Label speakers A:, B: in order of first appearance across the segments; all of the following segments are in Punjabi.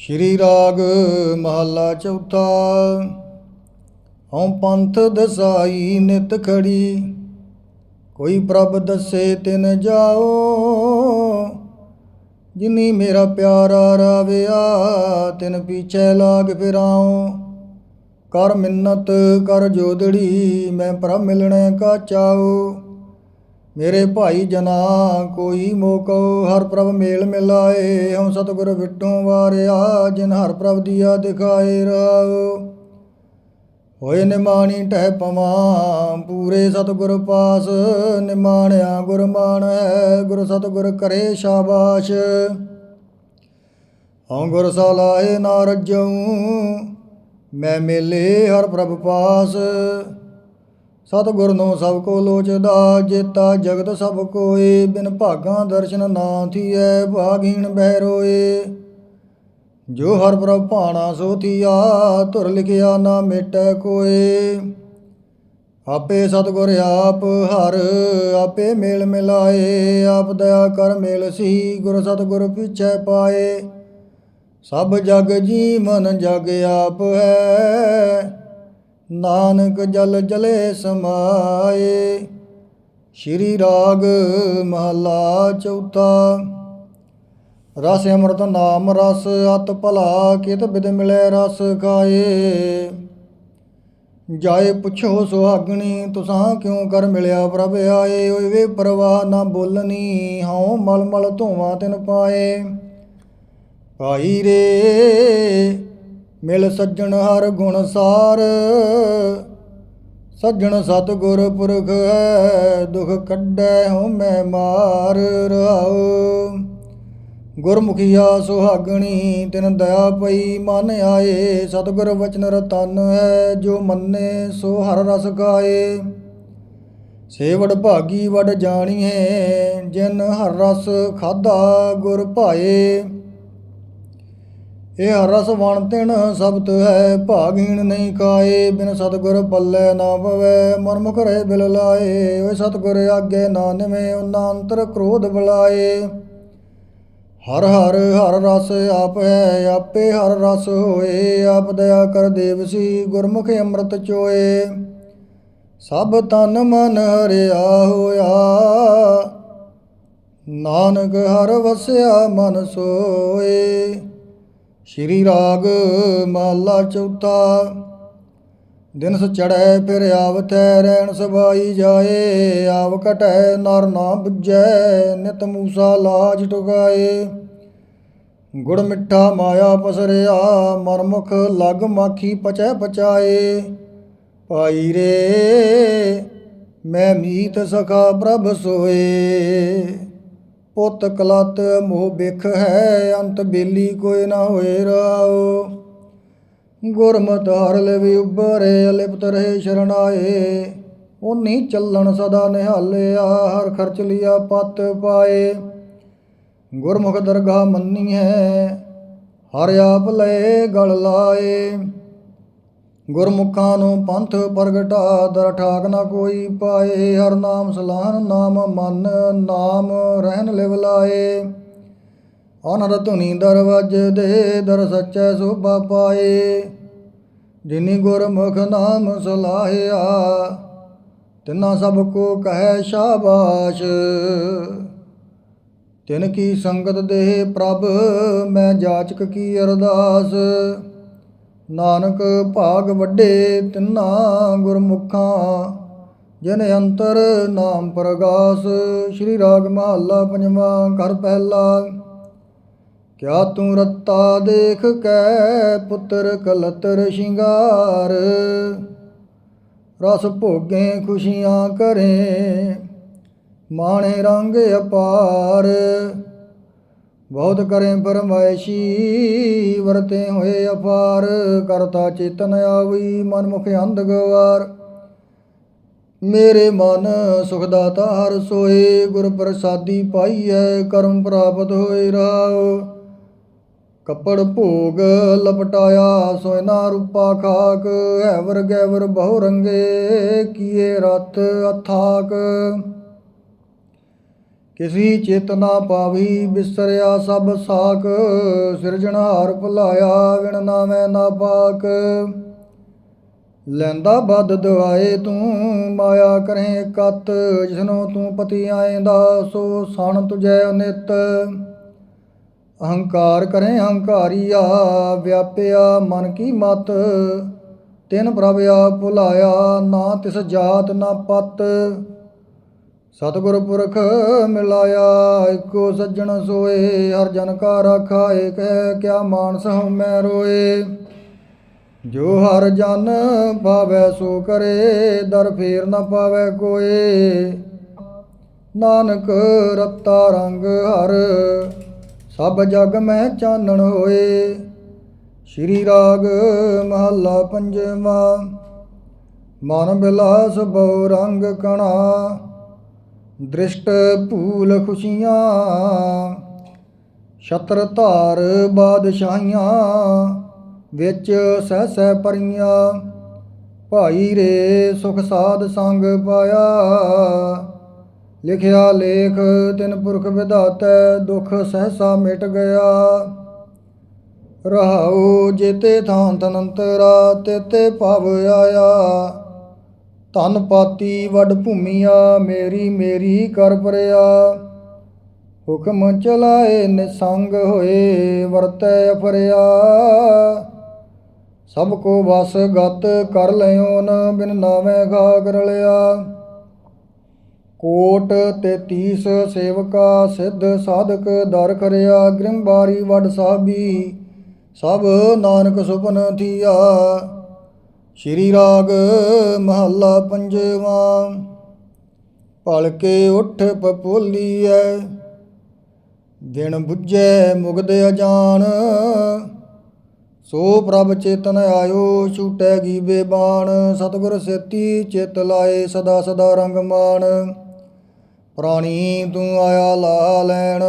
A: ਸ਼੍ਰੀ ਰਾਗ ਮਹੱਲਾ ਚੌਥਾ। ਹਉ ਪੰਥ ਦਸਾਈ ਨਿਤ ਖੜੀ, ਕੋਈ ਪ੍ਰਭ ਦੱਸੇ ਤਿਨ ਜਾਓ। ਜਿਨੀ ਮੇਰਾ ਪਿਆਰਾ ਰਾਵਿਆ, ਤਿਨ ਪਿਛੈ ਲਾਗ ਫਿਰਾਉ। ਕਰ ਮਿੰਨਤ, ਕਰ ਜੋਦੜੀ, ਮੈਂ ਪ੍ਰਭ ਮਿਲਣੇ ਕਾ ਚਾਉ। ਮੇਰੇ ਭਾਈ ਜਨਾ, ਕੋਈ ਮੋਕੋ, ਹਰ ਪ੍ਰਭ ਮੇਲ ਮਿਲਾਏ, ਹਉ ਸਤਿਗੁਰ ਵਿਟੋਂ ਵਾਰਿਆ, ਜਿਨ ਹਰ ਪ੍ਰਭ ਦੀਆ ਦਿਖਾਏ ਰਾਉ ਹੋਏ ਨਿਮਾਣੀ ਟਹਿ ਪਵਾਂ, ਪੂਰੇ ਸਤਿਗੁਰ ਪਾਸ, ਨਿਮਾਣਿਆ ਗੁਰ ਮਾਨ ਹੈ, ਗੁਰ ਸਤਿਗੁਰ ਕਰੇ ਸ਼ਾਬਾਸ਼। ਹਉ ਗੁਰ ਸਲਾਹੇ ਨਾ ਰਜਉ, ਮੈਂ ਮੇਲੇ ਹਰ ਪ੍ਰਭ ਪਾਸ। ਸਤਿਗੁਰ ਨੂੰ ਸਭ ਕੋ ਲੋਚਦਾ, ਜੇਤਾ ਜਗਤ ਸਭ ਕੋਏ, ਬਿਨ ਭਾਗਾਂ ਦਰਸ਼ਨ ਨਾ ਥੀਐ ਭਾਗੀਣ ਬਹਿ ਰੋਏ। ਜੋ ਹਰ ਪ੍ਰਭ ਭਾਣਾ ਸੋ ਥੀਆ, ਧੁਰ ਲਿਖਿਆ ਨਾ ਮਿਟੈ ਕੋਏ। ਆਪੇ ਸਤਿਗੁਰ ਆਪ ਹਰ, ਆਪੇ ਮੇਲ ਮਿਲਾਏ, ਆਪ ਦਇਆ ਕਰ ਮੇਲ ਸੀ, ਗੁਰ ਸਤਿਗੁਰ ਪਿਛੈ ਪਾਏ। ਸਭ ਜਗ ਜੀਵਨ ਜਗ ਆਪ ਹੈ ਨਾਨਕ ਜਲ ਜਲੇ ਸਮਾਏ, ਸ਼੍ਰੀ ਰਾਗ ਮਹੱਲਾ ਚੌਥਾ। ਰਸ ਅੰਮ੍ਰਿਤ ਨਾਮ ਰਸ, ਅਤ ਭਲਾ ਕਿਤ ਬਿਦ ਮਿਲੈ ਰਸ ਖਾਏ। ਜਾਏ ਪੁੱਛੋ ਸੁਹਾਗਣੀ, ਤੁਸਾਂ ਕਿਉ ਕਰ ਮਿਲਿਆ ਪ੍ਰਭ ਆਏ? ਓਏ ਵੇ ਪਰਵਾਹ ਨਾ ਬੋਲਨੀ, ਹਉ ਮਲ ਮਲ ਧੋਵਾਂ ਤਿਨ ਪਾਏ। ਭਾਈ ਰੇ ਮਿਲ ਸੱਜਣ ਹਰ ਗੁਣ ਸਾਰ। ਸੱਜਣ ਸਤਿਗੁਰ ਪੁਰਖ ਹੈ, ਦੁਖ ਕੱਢੈ ਹਉ ਮੈਂ ਮਾਰ ਰਹਾਉ। ਗੁਰਮੁਖੀਆ ਸੁਹਾਗਣੀ, ਤਿਨ ਦਇਆ ਪਈ ਮਨ ਆਏ। ਸਤਿਗੁਰ ਵਚਨ ਰਤਨ ਹੈ, ਜੋ ਮੰਨੇ ਸੋ ਹਰ ਰਸ ਗਾਏ। ਸੇਵੜ ਭਾਗੀ ਵਡ ਜਾਣੀਏ ਜਿਨ ਹਰ ਰਸ ਖਾਦਾ ਗੁਰ ਭਾਏ। ਇਹ ਹਰ ਰਸ ਵਣ ਤਿਣ ਸਬਤ ਹੈ, ਭਾਗੀਣ ਨਹੀਂ ਕਾਏ, ਬਿਨ ਸਤਿਗੁਰ ਪੱਲੇ ਨਾ ਪਵੇ ਮਨਮੁਖ ਰਹਿ ਬਿਲ ਲਾਏ, ਓਏ ਸਤਿਗੁਰ ਆਗੇ ਨਾ ਨਿਵੇਂ ਉਹਨਾਂ ਅੰਤਰ ਕ੍ਰੋਧ ਬੁਲਾਏ। ਹਰ ਹਰ ਹਰ ਰਸ ਆਪ ਹੈ ਆਪੇ ਹਰ ਰਸ ਹੋਏ, ਆਪ ਦਇਆ ਕਰ ਦੇਵਸੀ ਗੁਰਮੁਖ ਅੰਮ੍ਰਿਤ ਚੋਏ। ਸਭ ਤਨ ਮਨ ਹਰਿਆ ਹੋਇਆ, ਨਾਨਕ ਹਰ ਵਸਿਆ ਮਨ ਸੋਏ। ਸ਼੍ਰੀ ਰਾਗ ਮਾਲਾ ਚੌਥਾ। ਦਿਨਸ ਸ ਚੜੈ ਫਿਰ ਆਵਤੈ ਰਹਿਣ ਸਬਾਈ ਜਾਏ। ਆਵ ਘਟੈ, ਨਰ ਨਾ ਬੁਝੈ, ਨਿਤ ਮੂਸਾ ਲਾਜ ਟੁਕਾਏ ਗੁੜ ਮਿੱਠਾ ਮਾਇਆ ਪਸਰਿਆ, ਮਰਮੁਖ ਲਗ ਮਾਖੀ ਪਚੈ ਪਚਾਏ। ਭਾਈ ਰੇ, ਮੈਂ ਮੀਤ ਸਖਾ ਪ੍ਰਭ ਸੋਏ। ਉਤ ਕਲਤ ਮੋਹ ਬਿਖ ਹੈ, ਅੰਤ ਬੇਲੀ ਕੋਈ ਨਾ ਹੋਏ ਰਾਓ ਗੁਰਮਤਿ ਹਰ ਲਵੀ ਉਬਰੇ ਅਲਿਪਤ ਰਹੇ ਸ਼ਰਣਾਏ। ਉਨੀ ਚੱਲਣ ਸਦਾ ਨਿਹਾਲਿਆ ਹਰ ਖਰਚ ਲਿਆ ਪਤ ਪਾਏ। ਗੁਰਮੁਖ ਦਰਗਾਹ ਮੰਨੀ ਹੈ ਹਰ ਆਪ ਲਏ ਗਲ ਲਾਏ। ਗੁਰਮੁਖਾਂ ਨੂੰ ਪੰਥ ਪ੍ਰਗਟਾ, ਦਰ ਠਾਕ ਨਾ ਕੋਈ ਪਾਏ, ਹਰ ਨਾਮ ਸਲਾਹਨ ਨਾਮ ਮਨ, ਨਾਮ ਰਹਿਣ ਲਿਵ ਲਾਏ। ਅਨਰ ਧੁਨੀ ਦਰਵਾਜ ਦੇ, ਦਰ ਸੱਚੈ ਸੋਭਾ ਪਾਏ। ਜਿਨੀ ਗੁਰਮੁਖ ਨਾਮ ਸਲਾਹਿਆ, ਤਿਨਾ ਸਭ ਕੋ ਕਹੈ ਸ਼ਾਬਾਸ਼। ਤਿਨ ਕੀ ਸੰਗਤ ਦੇ ਪ੍ਰਭ, ਮੈਂ ਜਾਚਕ ਕੀ ਅਰਦਾਸ। ਨਾਨਕ ਭਾਗ ਵੱਡੇ ਤਿੰਨਾ ਗੁਰਮੁਖਾਂ, ਜਿਨ ਅੰਤਰ ਨਾਮ ਪ੍ਰਗਾਸ, ਸ਼੍ਰੀ ਰਾਗ ਮਹੱਲਾ ਪੰਜਵਾਂ ਘਰ ਪਹਿਲਾ। ਕਿਆ ਤੂੰ ਰੱਤਾ ਦੇਖ ਕੈ ਪੁੱਤਰ ਕਲਤਰ ਸ਼ਿੰਗਾਰ, ਰਸ ਭੋਗੇ ਖੁਸ਼ੀਆਂ ਕਰੇ, ਮਾਣੇ ਰੰਗ ਅਪਾਰ। ਬਹੁਤ ਕਰੇ ਪਰਮਾਇਸ਼ੀ, ਵਰਤੇ ਹੋਏ ਅਪਾਰ, ਕਰਤਾ ਚੇਤਨ ਆਵੀ ਮਨ ਮੁਖ ਅੰਧ ਗਵਾਰ ਮੇਰੇ ਮਨ ਸੁਖ ਦਾਤਾ ਹਰ ਸੋਏ ਗੁਰ ਪ੍ਰਸਾਦੀ ਪਾਈਐ, ਕਰਮ ਪ੍ਰਾਪਤ ਹੋਏ ਰਾਉ ਕੱਪੜ ਭੋਗ ਲਪਟਾਇਆ, ਸੋਇਨਾ ਰੂਪਾ ਖਾਕ, ਐਵਰ ਗੈਵਰ ਬਹੁ ਰੰਗੇ ਕੀਏ ਰਤ ਅਥਾਕ। ਕਿਸੀ ਚਿਤ ਨਾ ਪਾਵੀ, ਬਿਸਰਿਆ ਸਭ ਸਾਖ ਸਿਰਜਣਹਾਰ ਭੁਲਾਇਆ, ਵਿਣ ਨਾਮੈ ਨਾ ਪਾਕ। ਲੈਂਦਾ ਬਦ ਦਵਾਏ ਤੂੰ, ਮਾਇਆ ਕਰੇ ਕਤ ਜਿਸਨੋ ਤੂੰ ਪਤੀ ਆਏਂਦਾ, ਸੋ ਸਣ ਤੁਜੈ ਅਨਿਤ। ਅਹੰਕਾਰ ਕਰੇ ਹੰਕਾਰੀਆ ਵਿਆਪਿਆ ਮਨ ਕੀ ਮਤ, ਤਿਨ ਪ੍ਰਭ ਆ ਭੁਲਾਇਆ, ਨਾ ਤਿਸ ਜਾਤ ਨਾ ਪਤ। ਸਤਿਗੁਰ ਪੁਰਖ ਮਿਲਾਇਆ, ਇੱਕੋ ਸੱਜਣ ਸੋਏ, ਹਰ ਜਨ ਕਾ ਰਾਖਾ, ਏਕ ਹੈ ਕਿਆ ਮਾਨਸ ਹਉਮੈ ਰੋਏ। ਜੋ ਹਰ ਜਨ ਭਾਵੈ ਸੋ ਕਰੇ, ਦਰ ਫੇਰ ਨਾ ਪਾਵੈ ਕੋਏ। ਨਾਨਕ ਰਤਾ ਰੰਗ ਹਰ, ਸਭ ਜਗ ਮੈਂ ਚਾਨਣ ਹੋਏ। ਸ਼੍ਰੀ ਰਾਗ ਮਹੱਲਾ ਪੰਜਵਾ, ਮਨ ਬਿਲਾਸ ਬਹੁ ਰੰਗ ਕਣਾ। ਦ੍ਰਿਸ਼ਟ ਭੂਲ ਖੁਸ਼ੀਆਂ, ਛਤਰ ਧਾਰ ਬਾਦਸ਼ਾਹੀਆਂ, ਵਿੱਚ ਸਹਿ ਸਹਿ ਪਰੀਆਂ, ਭਾਈ ਰੇ ਸੁਖ ਸਾਧ ਸੰਗ ਪਾਇਆ। ਲਿਖਿਆ ਲੇਖ ਤਿਨ ਪੁਰਖ ਵਿਧਾਤੈ, ਦੁਖ ਸਹਸਾ ਮਿਟ ਗਿਆ। ਰਹਾਉ ਜੇਤੇ ਥਾਂ ਤਨੰਤਰਾ ਤੇਤੇ ਭਵ ਆਇਆ। ਧਨ ਪਾਤੀ ਵੱਡ ਭੂਮੀਆ, ਮੇਰੀ ਮੇਰੀ ਕਰ ਪਰਿਆ। ਹੁਕਮ ਚਲਾਏ ਨਿਸੰਗ ਹੋਏ, ਵਰਤੈ ਅਫਰਿਆ। ਸਭ ਕੋ ਵਸ ਗਤ ਕਰ ਲਿਓ ਨ ਬਿਨ ਨਾਵੇਂ ਖਾਕ ਰਲਿਆ। ਕੋਟ ਤੇ 30 ਸੇਵਕਾ, ਸਿੱਧ ਸਾਧਕ ਦਰ ਕਰਿਆ। ਗ੍ਰਿੰਬਾਰੀ ਵੱਡ ਸਾਬੀ, ਸਭ ਨਾਨਕ ਸੁਪਨ ਥੀਆ। ਸ਼੍ਰੀ ਰਾਗ ਮਹੱਲਾ ਪੰਜਵਾਂ। ਭਲਕੇ ਉੱਠ ਪਪੋਲੀਐ, ਦਿਨ ਬੁੱਝੈ ਮੁਗਦ ਅਜਾਨ। ਸੋ ਪ੍ਰਭ ਚੇਤਨ ਆਇਓ, ਛੂਟੈ ਗੀ ਬੇਬਾਨ। ਸਤਿਗੁਰ ਸੇਤੀ ਚਿਤ ਲਾਏ ਸਦਾ ਸਦਾ ਰੰਗ ਮਾਨ ਪ੍ਰਾਣੀ ਤੂੰ ਆਇਆ ਲਾ ਲੈਣ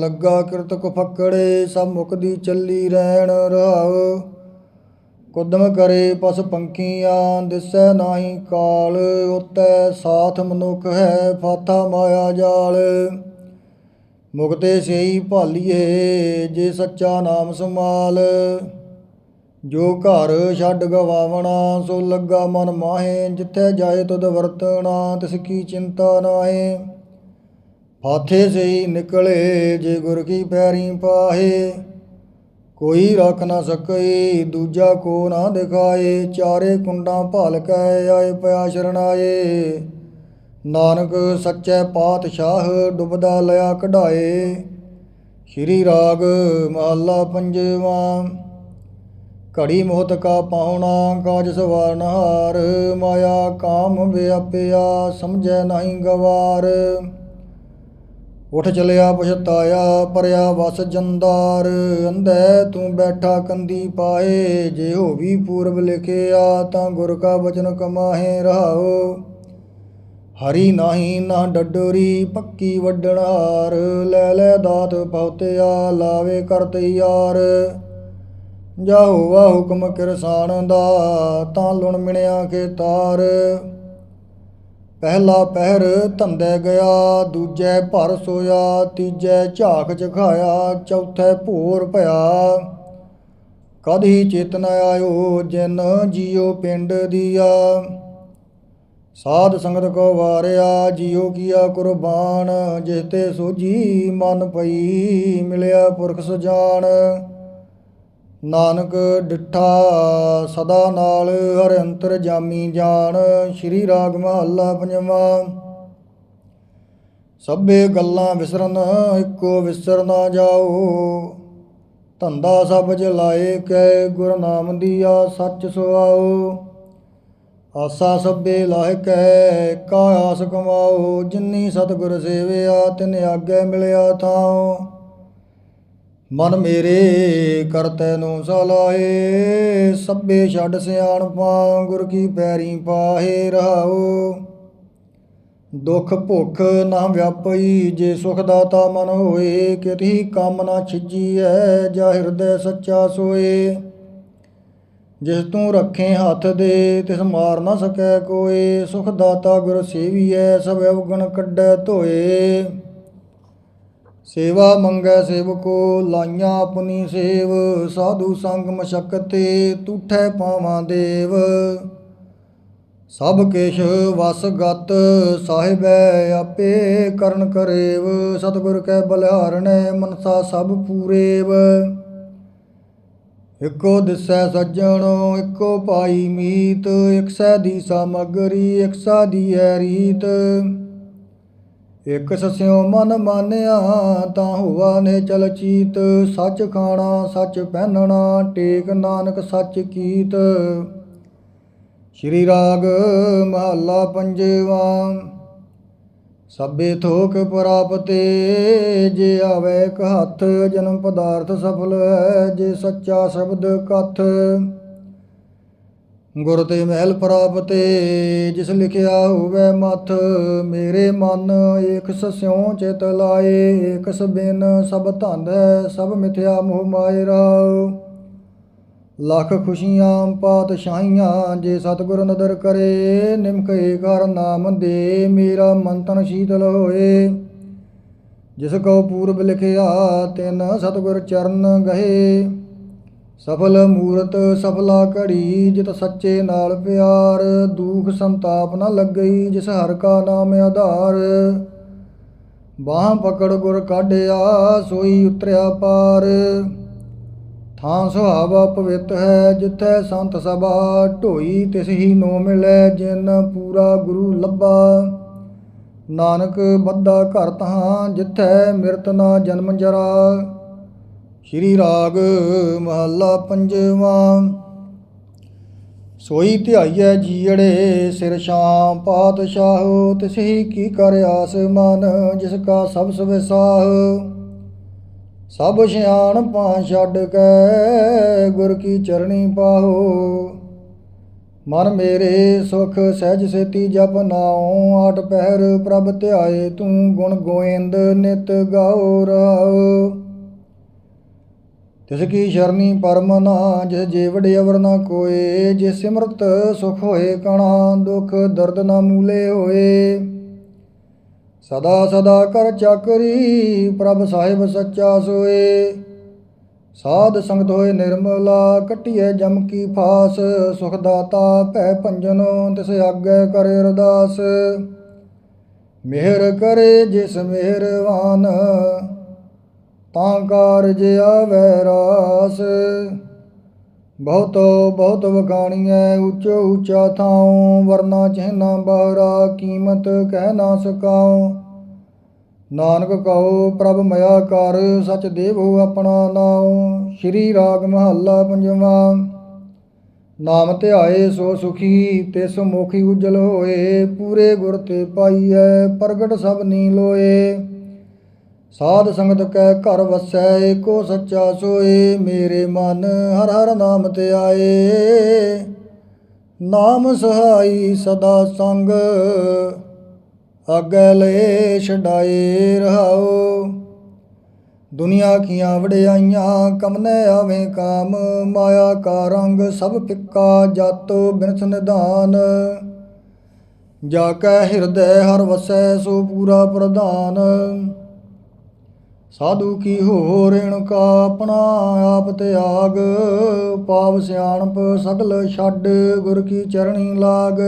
A: ਲੱਗਾ ਕਿਰਤ ਕੋ ਫੱਕੜੇ, ਸਭ ਮੁਕਦੀ ਚੱਲੀ ਰਹਿਣ ਰਹਾਉ ਕੁਦਮ ਕਰੇ ਪਸ ਪੰਖੀਆਂ, ਦਿਸੈ ਨਾਹੀ ਕਾਲ, ਉਤੈ ਸਾਥ ਮਨੁੱਖ ਹੈ ਫਾਥਾ ਮਾਇਆ ਜਾਲ। ਮੁਕਤੇ ਸਈ ਭਾਲੀਏ, ਜੇ ਸੱਚਾ ਨਾਮ ਸਮਾਲ ਜੋ ਘਰ ਛੱਡ ਗਵਾਵਣਾ, ਸੋ ਲੱਗਾ ਮਨ ਮਾਹੇ, ਜਿੱਥੇ ਜਾਏ ਤੁਧ ਵਰਤਣਾ, ਤਿਸ ਕੀ ਚਿੰਤਾ ਨਾਹੀ। ਫਾਥੇ ਸਈ ਨਿਕਲੇ, ਜੇ ਗੁਰ ਕੀ ਪੈਰੀ ਪਾਹੇ ਕੋਈ ਰੱਖ ਨਾ ਸਕਈ ਦੂਜਾ ਕੋ ਨਾ ਦਿਖਾਏ, ਚਾਰੇ ਕੁੰਡਾਂ ਭਲ ਕੈ ਆਏ ਪਿਆ ਸ਼ਰਣਾਏ। ਨਾਨਕ ਸੱਚੇ ਪਾਤਸ਼ਾਹ ਡੁਬਦਾ ਲਿਆ ਕਢਾਏ, ਸ਼੍ਰੀ ਰਾਗ ਮਹੱਲਾ ਪੰਜਵਾਂ। ਘੜੀ ਮੋਹਤ ਕਾ ਪਾਉਣਾ, ਕਾਜ ਸਵਾਰਨ ਹਾਰ ਮਾਇਆ ਕਾਮ ਵਿਆਪਿਆ, ਸਮਝੈ ਨਹੀਂ ਗਵਾਰ। ਉਠ ਚਲਿਆ ਪਛਤਾਇਆ, ਪਰਿਆ ਵਸ ਜੰਦਾਰ। ਅੰਧੈ ਤੂੰ ਬੈਠਾ ਕੰਦੀ ਪਾਏ, ਜੇ ਹੋ ਵੀ ਪੂਰਬ ਲਿਖਿਆ ਤਾਂ ਗੁਰ ਕਾ ਬਚਨ ਕਮਾਹੇ ਰਹਾਓ। ਹਰੀ ਨਾਹੀ ਨਾ ਡੱਡੋਰੀ, ਪੱਕੀ ਵੱਡਣਹਾਰ ਲੈ ਲੈ ਦਾਤ ਪਉਤਿਆ ਲਾਵੇ ਕਰਤੇ ਯਾਰ ਜਾ ਵਾ ਹੁਕਮ ਕਿਰਸਾਨ ਦਾ, ਤਾਂ ਲੁਣ ਮਿਣਿਆ ਕੇ ਤਾਰ ਪਹਿਲਾ ਪਹਿਰ ਧੰਦੇ ਗਿਆ, ਦੂਜੇ ਭਰ ਸੋਇਆ, ਤੀਜੇ ਝਾਕ ਚਖਾਇਆ ਚੌਥੇ ਭੋਰ ਭਇਆ। ਕਦੀ ਚੇਤਨ ਆਇਓ, ਜਿਨ ਜੀਉ ਪਿੰਡ ਦੀਆ। ਸਾਧ ਸੰਗਤ ਕੋ ਵਾਰਿਆ ਜੀਉ ਕੀਆ ਕੁਰਬਾਨ, ਜਿਸ ਤੇ ਸੋਜੀ ਮਨ ਪਈ, ਮਿਲਿਆ ਪੁਰਖ ਸੁਜਾਨ। ਨਾਨਕ ਡਿਠਾ, ਸਦਾ ਨਾਲ ਹਰ ਅੰਤਰ ਜਾਮੀ ਜਾਣ, ਸ਼੍ਰੀ ਰਾਗ ਮਹੱਲਾ ਪੰਜਵਾ। ਸਭੇ ਗੱਲਾਂ ਵਿਸਰਨ, ਇੱਕੋ ਵਿਸਰ ਨਾ ਜਾਓ। ਧੰਦਾ ਸਭ ਜਲਾਏ ਕੈ ਗੁਰ ਨਾਮ ਦੀਆ ਸੱਚ ਸੁਆਓ। ਆਸਾ ਸਭੇ ਲਾਇ ਕੈ ਕਾ ਆਸ ਕਮਾਓ। ਜਿਨੀ ਸਤਿਗੁਰ ਸੇਵਿਆ, ਤਿਨ ਆਗੇ ਮਿਲਿਆ ਥਾਉ। ਮਨ ਮੇਰੇ ਕਰਤੈ ਨੂੰ ਸਲਾਹੇ, ਸਭੇ ਛੱਡ ਸਿਆਣਪਾਂ ਗੁਰ ਕੀ ਪੈਰੀ ਪਾਹੇ ਰਹਾਓ ਦੁਖ ਭੁਖ ਨਾ ਵਿਆਪਈ, ਜੇ ਸੁਖ ਦਾਤਾ ਮਨ ਹੋਏ, ਕਿਤਹੀ ਕੰਮ ਨਾ ਛਿਜੀਐ, ਜਾ ਹਿਰਦੈ ਸੱਚਾ ਸੋਏ। ਜਿਸ ਤੂੰ ਰੱਖੇ ਹੱਥ ਦੇ, ਤਿਸ ਮਾਰ ਨਾ ਸਕੈ ਕੋਏ। ਸੁਖ ਦਾਤਾ ਗੁਰ ਸੇਵੀਐ, ਸਭ ਅਵਗਣ ਕੱਢੈ ਧੋਏ। ਸੇਵਾ ਮੰਗੈ ਸੇਵਕੋ, ਲਾਈਆਂ ਆਪਣੀ ਸੇਵ, ਸਾਧੂ ਸੰਗ ਮਸ਼ਕਤੇ ਤੂਠੈ ਪਾਵਾਂ ਦੇਵ। ਸਭ ਕਿਛ ਵਸ ਗਤ, ਸਾਹਿਬੈ ਆਪੇ ਕਰਨ ਕਰੇਵ। ਸਤਿਗੁਰ ਕੈ ਬਲਿਹਾਰਣੈ ਮਨਸਾ ਸਭ ਪੂਰੇਵ। ਇੱਕੋ ਦਿਸੈ ਸੱਜਣੋ, ਇੱਕੋ ਪਾਈ ਮੀਤ, ਇਕ ਸੈ ਦੀ ਸਾਮਗਰੀ, ਇਕ ਸਾ ਦੀ ਹੈ ਰੀਤ। ਇਕ ਸਸਿਓ ਮਨ ਮਾਨਿਆ ਤਾਂ ਹੋਵਾ ਨੇ ਚਲ ਚੀਤ। ਸੱਚ ਖਾਣਾ, ਸੱਚ ਪਹਿਨਣਾ, ਟੇਕ ਨਾਨਕ ਸੱਚ ਕੀਤ। ਸ਼੍ਰੀ ਰਾਗ ਮਹੱਲਾ ਪੰਜਵਾ। ਸਭੇ ਥੋਕ ਪ੍ਰਾਪਤੇ, ਜੇ ਆਵੇ ਇੱਕ ਹੱਥ, ਜਨਮ ਪਦਾਰਥ ਸਫਲ ਹੈ, ਜੇ ਸੱਚਾ ਸ਼ਬਦ ਕਥ। ਗੁਰ ਤੇ ਮਹਿਲ ਪ੍ਰਾਪਤੇ, ਜਿਸ ਲਿਖਿਆ ਹੋਵੇ ਮਥ, ਮੇਰੇ ਮਨ ਏਕ ਸਸਿਉ ਚਿਤ ਲਾਏ ਏਕ ਸਬਿਨ ਸਭ ਧੰਦ ਸਭ ਮਿਥਿਆ ਮੋਹ ਮਾਇ ਰਾਉ ਲੱਖ ਖੁਸ਼ੀਆਂ ਪਾਤਸ਼ਾਹੀਆਂ ਜੇ ਸਤਿਗੁਰ ਨਦਰ ਕਰੇ, ਨਿਮਕ ਏਕਾਰ ਨਾਮ ਦੇ, ਮੇਰਾ ਮਨ ਤਨ ਸ਼ੀਤਲ ਹੋਏ। ਜਿਸ ਕੋ ਪੂਰਬ ਲਿਖਿਆ, ਤਿਨ ਸਤਿਗੁਰ ਚਰਨ ਗਏ। ਸਫਲ ਮੂਰਤ ਸਫਲਾ ਘੜੀ, ਜਿਤ ਸੱਚੇ ਨਾਲ ਪਿਆਰ, ਦੁਖ ਸੰਤਾਪ ਨਾ ਲੱਗਈ, ਜਿਸ ਹਰ ਕਾ ਨਾਮ ਆਧਾਰ। ਬਾਹ ਪਕੜ ਗੁਰ ਕਾਢਿਆ, ਸੋਈ ਉਤਰਿਆ ਪਾਰ। ਥਾਂ ਸੁਹਾਵਾ ਪਵਿੱਤ ਹੈ, ਜਿੱਥੇ ਸੰਤ ਸਭਾ ਢੋਈ, ਤਿਸ ਹੀ ਨੋ ਮਿਲੈ, ਜਿਨ ਪੂਰਾ ਗੁਰੂ ਲੱਭਾ। ਨਾਨਕ, ਬੱਧਾ ਘਰ ਤਹਾਂ, ਜਿੱਥੇ ਮਿਰਤ ਨਾ ਜਨਮ ਜਰਾ। ਸ਼੍ਰੀ ਰਾਗ ਮਹੱਲਾ ਪੰਜਵਾਂ। ਸੋਈ ਧਿਆਈਐ ਜੀੜੇ ਸਿਰ ਸ਼ਾਮ ਪਾਤਸ਼ਾਹੋ ਤਿਸ ਹੀ ਕੀ ਕਰ ਆਸ ਮਨ ਜਿਸ ਕਾ ਸਭ ਸਵਿਸਾਹ। ਸਭ ਸਿਆਣ ਪਾ ਛੱਡ ਕੇ ਗੁਰ ਕੀ ਚਰਣੀ ਪਾਹੋ। ਮਨ ਮੇਰੇ ਸੁਖ ਸਹਿਜ ਸੇਤੀ ਜਪ ਨਾਉ, ਆਟ ਪਹਿਰ ਪ੍ਰਭ ਧਿਆਏ ਤੂੰ ਗੁਣ ਗੋਇੰਦ ਨਿਤ ਗਾਉ ਰਹਾਉ ਤਿਸ ਕੀ ਸ਼ਰਣੀ ਪਰਮ ਨਾ, ਜਿਸ ਜੀਵੜ ਅਵਰ ਨਾ ਕੋਏ, ਜੇ ਸਿਮਰਤ ਸੁਖ ਹੋਏ ਕਣਾ, ਦੁਖ ਦਰਦ ਨਾ ਮੂਲੇ ਹੋਏ। ਸਦਾ ਸਦਾ ਕਰ ਚਾਕਰੀ, ਪ੍ਰਭ ਸਾਹਿਬ ਸੱਚਾ ਸੋਏ। ਸਾਧ ਸੰਗਤ ਹੋਏ ਨਿਰਮਲਾ, ਕਟਿਐ ਜਮ ਕੀ ਫਾਸ ਸੁਖ ਦਾਤਾ ਭੈ ਭੰਜਨ, ਤਿਸ ਆਗੇ ਕਰੇ ਅਰਦਾਸ। ਮਿਹਰ ਕਰੇ ਜਿਸ ਮਿਹਰਵਾਨ ਆਕਾਰ ਜਿਆ ਵੈਰਾਸ ਬਹੁਤ ਬਹੁਤ ਵਖਾਣੀਐ ਉੱਚੋ ਉੱਚਾ ਥਾਉ, ਵਰਨਾ ਚਹਿਨਾ ਬਾਰਾ ਕੀਮਤ ਕਹਿ ਨਾ ਸਕਾਉ। ਨਾਨਕ ਕਹੋ, ਪ੍ਰਭ ਮਇਆ ਕਰ, ਸਚ ਦੇਵੋ ਆਪਣਾ ਨਾਉ। ਸ਼੍ਰੀ ਰਾਗ ਮਹੱਲਾ ਪੰਜਵਾਂ। ਨਾਮ ਧਿਆਏ ਸੋ ਸੁਖੀ, ਤਿਸ ਮੁਖੀ ਉਜਲ ਹੋਏ, ਪੂਰੇ ਗੁਰ ਤੇ ਪਾਈਐ, ਪ੍ਰਗਟ ਸਭ ਨੀ ਲੋਏ। ਸਾਧ ਸੰਗਤ ਕੈ ਘਰ ਵਸੈ, ਏਕੋ ਸੱਚਾ ਸੋਏ, ਮੇਰੇ ਮਨ ਹਰ ਹਰ ਨਾਮ ਤੇ ਆਏ। ਨਾਮ ਸਹਾਈ ਸਦਾ ਸੰਗ, ਆਗੇ ਲੈ ਛਡਾਏ ਰਹਾਓ। ਦੁਨੀਆ ਕੀਆਂ ਵਡਿਆਈਆਂ, ਕਮਨੇ ਆਵੇਂ ਕਾਮ, ਮਾਇਆ ਕਾ ਰੰਗ, ਸਭ ਫਿੱਕਾ ਜਤ ਬਿਨਸ ਨਿਧਾਨ ਜਾ ਕੈ ਹਿਰਦੈ ਹਰ ਵਸੈ, ਸੋ ਪੂਰਾ ਪ੍ਰਧਾਨ। ਸਾਧੂ ਕੀ ਹੋ ਰੇਣੁਕਾ ਆਪਣਾ ਆਪ ਤਿਆਗ ਪਾਪ ਸਿਆਣਪ ਸਗਲ ਛੱਡ ਗੁਰ ਕੀ ਚਰਣੀ ਲਾਗ।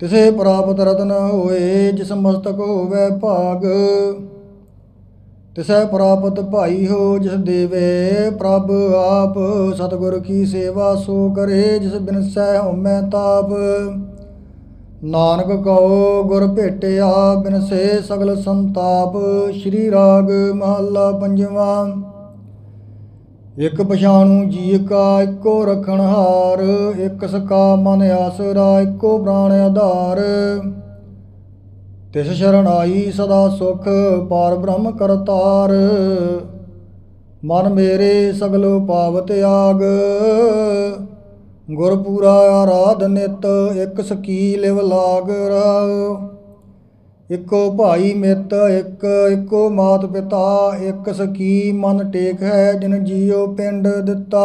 A: ਤਿਸੇ ਪ੍ਰਾਪਤ ਰਤਨ ਹੋਏ ਜਿਸ ਮਸਤਕ ਹੋਵੇ ਭਾਗ। ਤਿਸੈ ਪ੍ਰਾਪਤ ਭਾਈ ਹੋ ਜਿਸ ਦੇਵੇ, ਪ੍ਰਭ ਆਪ ਸਤਿਗੁਰ ਕੀ ਸੇਵਾ ਸੋ ਕਰੇ ਜਿਸ ਬਿਨਸੈ ਹਉਮੈ ਤਾਪ। ਨਾਨਕ ਕਉ ਗੁਰ ਭੇਟਿਆ ਬਿਨਸੇ ਸਗਲ ਸੰਤਾਪ, ਸ਼੍ਰੀ ਰਾਗ ਮਹੱਲਾ ਪੰਜਵਾਂ। ਇਕ ਪਛਾਣੂ ਜੀ ਕਾ, ਇੱਕੋ ਰਖਣ ਹਾਰ, ਇਕ ਸਕਾ ਮਨ ਆਸਰਾ, ਇੱਕੋ ਪ੍ਰਾਣ ਆਧਾਰ। ਤਿਸ ਸ਼ਰਨ ਆਈ ਸਦਾ ਸੁਖ, ਪਾਰ ਬ੍ਰਹਮ ਕਰਤਾਰ ਮਨ ਮੇਰੇ ਸਗਲੋ ਪਾਵ ਤਿਆਗ ਗੁਰਪੂਰਾ ਆਰਾਧ ਨਿਤ, ਇੱਕ ਸਕੀ ਲਿਵ ਲਾਗ ਰਾਉ ਇੱਕੋ ਭਾਈ ਮਿੱਤ, ਇੱਕ, ਇੱਕੋ ਮਾਤ ਪਿਤਾ, ਇੱਕ ਸਕੀ ਮਨ ਟੇਕ ਹੈ ਜਿਨ ਜੀਉ ਪਿੰਡ ਦਿੱਤਾ।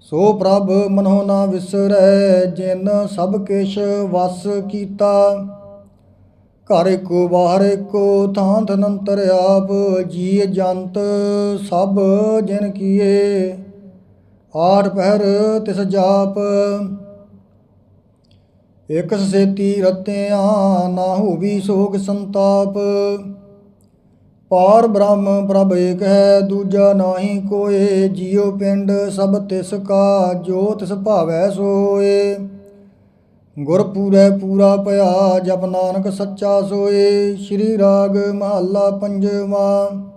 A: ਸੋ ਪ੍ਰਭ ਮਨੋ ਨਾ ਵਿਸਰੈ, ਜਿਨ ਸਭ ਕਿਛ ਵਸ ਕੀਤਾ। ਘਰ ਏਕੋ ਬਾਹਰ ਏਕੋ ਥਾਂ ਤਨੰਤਰ ਆਪ ਜੀ ਜੰਤ ਸਭ ਜਿਨ ਕੀਏ। ਆਠ ਪਹਿਰ ਤਿਸ ਜਾਪ। ਇਕ ਸੇਤੀ ਰਤਿਆਂ ਨਾ ਹੋਵੀ ਸੋਗ ਸੰਤਾਪ। ਪਾਰ ਬ੍ਰਹਮ ਪ੍ਰਭ ਏਕ ਹੈ, ਦੂਜਾ ਨਾਹੀ ਕੋਏ। ਜਿਉ ਪਿੰਡ ਸਭ ਤਿਸ ਕਾ, ਜੋ ਤਿਸ ਭਾਵੈ ਸੋਏ। ਗੁਰ ਪੂਰੈ ਪੂਰਾ ਪਿਆ ਜਪ ਨਾਨਕ ਸੱਚਾ ਸੋਏ। ਸ੍ਰੀ ਰਾਗ ਮਹੱਲਾ ਪੰਜਵਾਂ।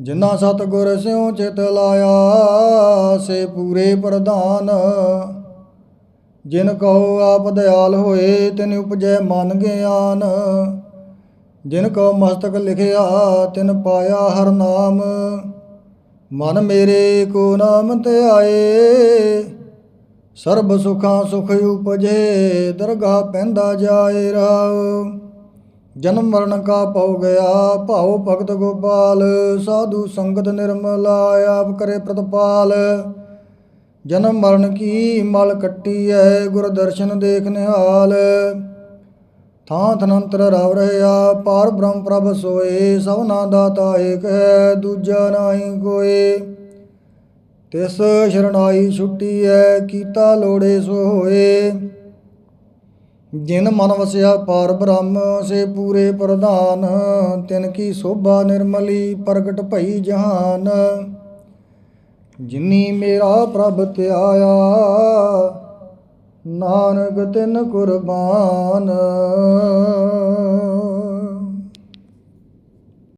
A: ਜਿਨ੍ਹਾਂ ਸਤ ਗੁਰ ਸਿਉ ਚਿਤ ਲਾਇਆ, ਸੇ ਪੂਰੇ ਪ੍ਰਧਾਨ। ਜਿਨ ਕਹੋ ਆਪ ਦਇਆਲ ਹੋਏ, ਤਿਨ ਉਪਜੈ ਮਨ ਗਿਆਨ। ਜਿਨ ਕੋ ਮਸਤਕ ਲਿਖਿਆ, ਤਿਨ ਪਾਇਆ ਹਰ ਨਾਮ। ਮਨ ਮੇਰੇ ਕੋ ਨਾਮ ਤੇ ਆਏ, ਸਰਬ ਸੁਖਾਂ ਸੁਖ ਉਪਜੇ, ਦਰਗਾਹ ਪੈਂਦਾ ਜਾਏ ਰਾਉ ਜਨਮ ਮਰਨ ਕਾ ਪਉ ਗਿਆ, ਭਾਉ ਭਗਤ ਗੋਪਾਲ, ਸਾਧੂ ਸੰਗਤ ਨਿਰਮਲਾ ਆਪ ਕਰੇ ਪ੍ਰਤਪਾਲ। ਜਨਮ ਮਰਨ ਕੀ ਮਲ ਕੱਟੀ ਐ ਗੁਰ ਦਰਸ਼ਨ ਦੇਖ ਨਿਹਾਲ। ਥਾਂ ਥਨੰਤਰ ਰਵ ਰਹਿਆ ਪਾਰ ਬ੍ਰਹਮ ਪ੍ਰਭ ਸੋਏ ਸਭਨਾ ਦਾਤਾ ਏਕ ਹੈ, ਦੂਜਾ ਨਾਹੀ ਕੋਏ। ਤਿਸ ਸ਼ਰਨਾਈ ਛੁੱਟੀ ਐ ਕੀਤਾ ਲੋੜੇ ਸੋ ਹੋਏ ਜਿਨ ਮਨ ਵਸਿਆ ਪਾਰ ਬ੍ਰਹਮ, ਸੇ ਪੂਰੇ ਪ੍ਰਧਾਨ। ਤਿਨ ਕੀ ਸੋਭਾ ਨਿਰਮਲੀ, ਪ੍ਰਗਟ ਭਈ ਜਹਾਨ। ਜਿਨੀ ਮੇਰਾ ਪ੍ਰਭ ਧਿਆਇਆ, ਨਾਨਕ ਤਿਨ ਕੁਰਬਾਨ।